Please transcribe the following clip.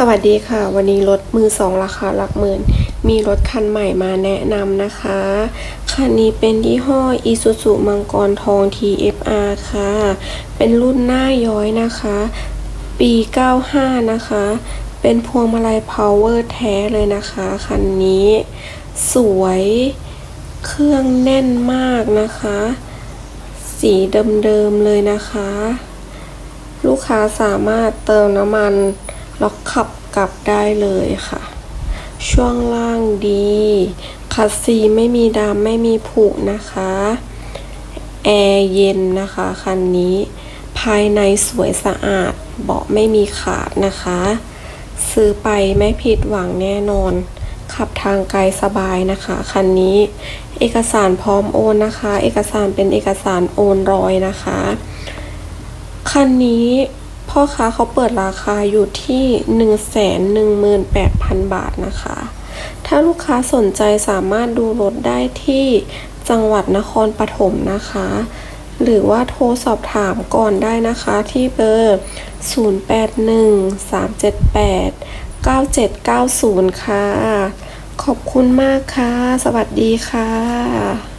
สวัสดีค่ะ วันนี้รถมือสองราคาหลักหมื่น มีรถคันใหม่มาแนะนำนะคะ คันนี้เป็นยี่ห้อ Isuzu มังกรทอง TFR ค่ะ เป็นรุ่นหน้าย้อยนะคะ ปี 95 นะคะ เป็นพวงมาลัย power แท้เลยนะคะ คันนี้ สวยเครื่องแน่นมากนะคะ สีเดิมๆเลยนะคะ ลูกค้าสามารถเติมน้ำมัน แล้วขับกลับได้เลยค่ะ ช่วงล่างดีคัสซีไม่มีดำไม่มีผุนะคะ แอร์เย็นนะคะคันนี้ ภายในสวยสะอาด เบาะไม่มีขาดนะคะ ซื้อไปไม่ผิดหวังแน่นอน ขับทางไกลสบายนะคะคันนี้ เอกสารพร้อมโอนนะคะ เอกสารเป็นเอกสารโอนรอยนะคะ คันนี้ พ่อค้าเขาเปิดราคาอยู่ที่ 118,000 บาทนะคะ ถ้าลูกค้าสนใจสามารถดูรถได้ที่จังหวัดนครปฐมนะคะ หรือว่าโทรสอบถามก่อนได้นะคะที่เบอร์ 0813789790 ค่ะ ขอบคุณมากค่ะ สวัสดีค่ะ